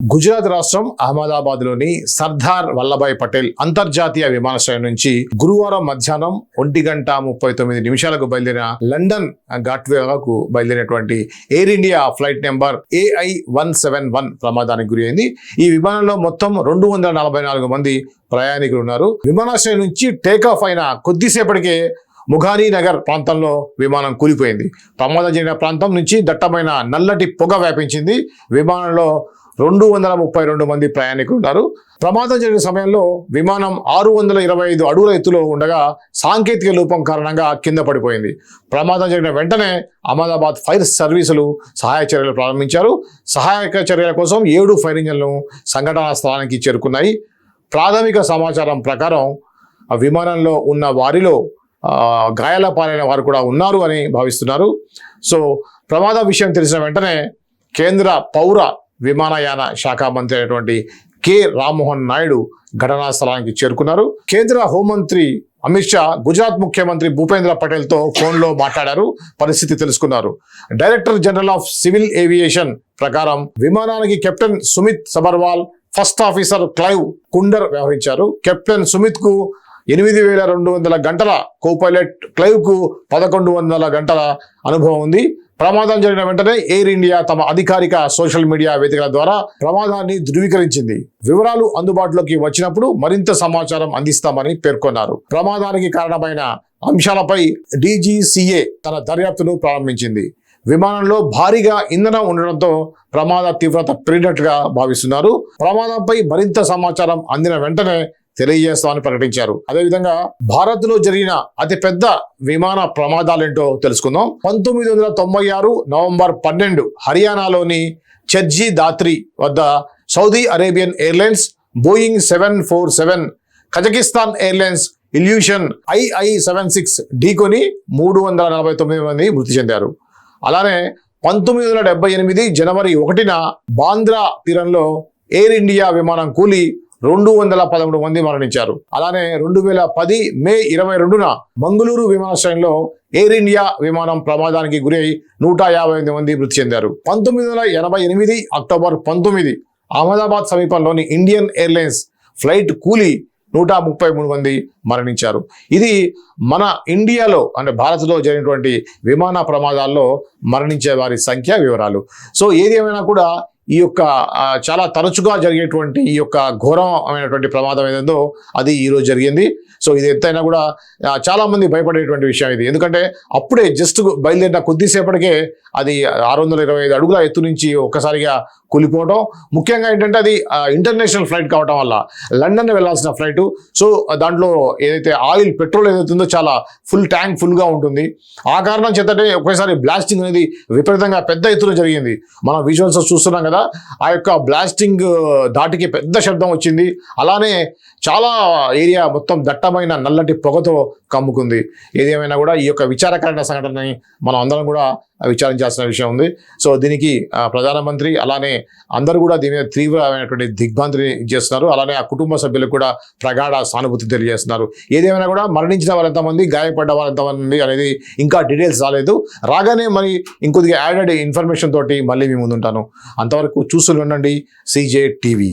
గుజరాత్ రాష్ట్రం అహ్మదాబాద్లోని సర్దార్ వల్లభాయ్ పటేల్ అంతర్జాతీయ విమానాశ్రయం నుంచి గురువారం మధ్యాహ్నం ఒంటి గంట ముప్పై తొమ్మిది నిమిషాలకు బయలుదేరిన లండన్ ఘాట్వేకు బయలుదేరినటువంటి Air India flight number AI one seven one ప్రమాదానికి గురి అయింది ఈ విమానంలో మొత్తం రెండు వందల నలభై నాలుగు మంది ప్రయాణికులు ఉన్నారు. విమానాశ్రయం నుంచి టేకాఫ్ అయిన కొద్దిసేపటికే ముఘానీ నగర్ ప్రాంతంలో విమానం కూలిపోయింది. ప్రమాదం జరిగిన ప్రాంతం నుంచి దట్టమైన నల్లటి పొగ వ్యాపించింది. విమానంలో రెండు వందల ముప్పై రెండు మంది ప్రయాణికులు ఉన్నారు ప్రమాదం జరిగిన సమయంలో విమానం ఆరు వందల ఇరవై ఐదు అడుగుల ఎత్తులో ఉండగా సాంకేతిక లోపం కారణంగా కింద పడిపోయింది. ప్రమాదం జరిగిన వెంటనే అహ్మదాబాద్ ఫైర్ సర్వీసులు సహాయ చర్యలు ప్రారంభించారు. సహాయక చర్యల కోసం ఏడు ఫైర్ ఇంజన్లు సంఘటనా స్థలానికి చేరుకున్నాయి. ప్రాథమిక సమాచారం ప్రకారం విమానంలో ఉన్న వారిలో గాయాల పాలైన వారు కూడా ఉన్నారు అని భావిస్తున్నారు. సో ప్రమాద విషయం తెలిసిన వెంటనే కేంద్ర పౌర విమానయాన శాఖ మంత్రి అయినటువంటి కె. రామ్మోహన్ నాయుడు ఘటనా స్థలానికి చేరుకున్నారు. కేంద్ర హోంమంత్రి అమిత్ షా గుజరాత్ ముఖ్యమంత్రి భూపేంద్ర పటేల్తో ఫోన్లో మాట్లాడారు. పరిస్థితి తెలుసుకున్నారు. Director general of civil aviation ప్రకారం విమానానికి captain Sumeet Sabharwal first officer Clive Kunder వ్యవహరించారు. కెప్టెన్ సుమిత్కు ఎనిమిది వేల రెండు వందల గంటల కోపైలట్ క్లైవ్కు పదకొండు వందల గంటల అనుభవం ఉంది. ప్రమాదం జరిగిన వెంటనే ఎయిర్ ఇండియా తమ అధికారిక సోషల్ మీడియా వేదికల ద్వారా ప్రమాదాన్ని ధృవీకరించింది. వివరాలు అందుబాటులోకి వచ్చినప్పుడు మరింత సమాచారం అందిస్తామని పేర్కొన్నారు. ప్రమాదానికి కారణమైన అంశాలపై డీజీసీఏ తన దర్యాప్తును ప్రారంభించింది. విమానంలో భారీగా ఇంధనం ఉండడంతో ప్రమాద తీవ్రత పెరిగినట్టుగా భావిస్తున్నారు. ప్రమాదంపై మరింత సమాచారం అందిన వెంటనే తెలియజేస్తామని ప్రకటించారు. అదేవిధంగా భారత్లో జరిగిన అతిపెద్ద విమాన ప్రమాదాలేంటో తెలుసుకుందాం. పంతొమ్మిది వందల తొంభై ఆరు నవంబర్ పన్నెండు హర్యానాలోని చర్జీ దాత్రి వద్ద Saudi Arabian airlines Boeing seven four seven Kazakhstan airlines Ilyushin II seven six ఢీకొని మూడు వందల నలభై తొమ్మిది మంది మృతి చెందారు. అలానే పంతొమ్మిది వందల డెబ్బై ఎనిమిది జనవరి ఒకటిన బాంద్రా తీరంలో ఎయిర్ ఇండియా విమానం కూలి రెండు వందల పదమూడు మంది మరణించారు. అలానే రెండు వేల పది మే ఇరవై రెండున మంగళూరు విమానాశ్రయంలో ఎయిర్ ఇండియా విమానం ప్రమాదానికి గురై నూట యాభై ఎనిమిది మంది మృతి చెందారు. పంతొమ్మిది వందల ఎనభై ఎనిమిది అక్టోబర్ పంతొమ్మిది అహ్మదాబాద్ సమీపంలోని ఇండియన్ ఎయిర్లైన్స్ ఫ్లైట్ కూలి నూట ముప్పై మూడు మంది మరణించారు. ఇది మన ఇండియాలో అంటే భారత్లో జరిగినటువంటి విమాన ప్రమాదాల్లో మరణించే వారి సంఖ్య వివరాలు. సో ఏది ఏమైనా కూడా ఈ యొక్క చాలా తరచుగా జరిగేటువంటి ఈ యొక్క ఘోరమైనటువంటి ప్రమాదం ఏదో అది ఈరోజు జరిగింది. సో ఇది ఎంతైనా కూడా చాలామంది భయపడేటువంటి విషయం ఇది. ఎందుకంటే అప్పుడే జస్ట్ బయలుదేరిన కొద్దిసేపటికే అది ఆరు వందల ఇరవై ఐదు అడుగుల ఎత్తు నుంచి ఒక్కసారిగా కూలిపోవడం ముఖ్యంగా ఏంటంటే అది ఇంటర్నేషనల్ ఫ్లైట్ కావడం వల్ల లండన్ వెళ్ళాల్సిన ఫ్లైట్. సో దాంట్లో ఏదైతే ఆయిల్ పెట్రోల్ ఏదైతే ఉందో చాలా ఫుల్ ట్యాంక్ ఫుల్గా ఉంటుంది. ఆ కారణం చేతనే ఒకేసారి బ్లాస్టింగ్ అనేది విపరీతంగా పెద్ద ఎత్తున జరిగింది. మనం విజువల్స్ చూస్తున్నాం కదా ఆ యొక్క బ్లాస్టింగ్ దాటికి పెద్ద శబ్దం వచ్చింది. అలానే చాలా ఏరియా మొత్తం దట్టమైన నల్లటి పొగతో కమ్ముకుంది. ఏదేమైనా కూడా ఈ యొక్క విచారకరమైన సంఘటనని మనం అందరం కూడా విచారించాల్సిన విషయం ఉంది. సో దీనికి ప్రధానమంత్రి అలానే అందరూ కూడా దీని మీద తీవ్రమైనటువంటి దిగ్భ్రాంతిని చేస్తున్నారు. అలానే ఆ కుటుంబ సభ్యులకు కూడా ప్రగాఢ సానుభూతి తెలియజేస్తున్నారు. ఏదేమైనా కూడా మరణించిన వారు ఎంతమంది గాయపడ్డ వారు ఎంతమంది అనేది ఇంకా డీటెయిల్స్ రాలేదు. రాగానే మరి ఇంకొద్దిగా యాడెడ్ ఇన్ఫర్మేషన్ తోటి మళ్ళీ మీ ముందుంటాను. అంతవరకు చూస్తూనే ఉండండి. CJ TV.